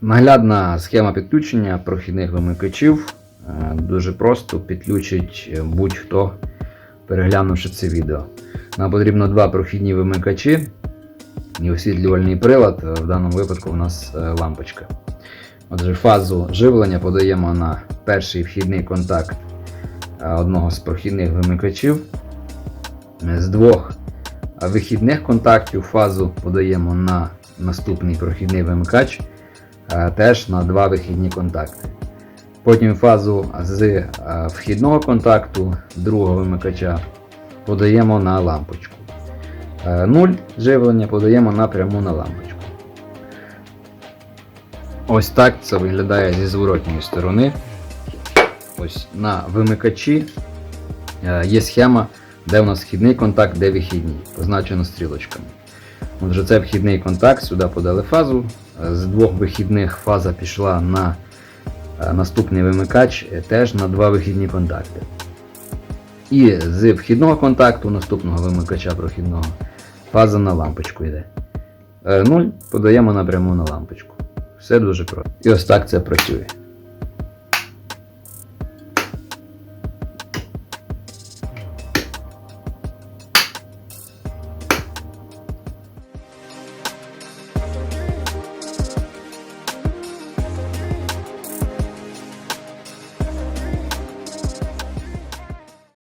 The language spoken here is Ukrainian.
Наглядна схема підключення прохідних вимикачів. Е, Дуже просто підключить е, будь-хто, переглянувши це відео. Нам потрібно два прохідні вимикачі і освітлювальний прилад. Е, В даному випадку у нас лампочка. Отже, фазу живлення подаємо на перший вхідний контакт одного з прохідних вимикачів. З двох вихідних контактів фазу подаємо на наступний прохідний вимикач, теж на два вихідні контакти. Потім фазу з е, вхідного контакту другого вимикача подаємо на лампочку. Е, Нуль живлення подаємо напряму на лампочку. Ось так це виглядає зі зворотньої сторони. Ось на вимикачі е, є схема, де у нас вхідний контакт, де вихідний, позначено стрілочками. Отже, це вхідний контакт, сюди подали фазу. Е, З двох вихідних фаза пішла на е, наступний вимикач, е, теж на два вихідні контакти. І з вхідного контакту наступного вимикача прохідного фаза на лампочку йде. 0 подаємо напряму на лампочку. Все дуже просто. І ось так це працює.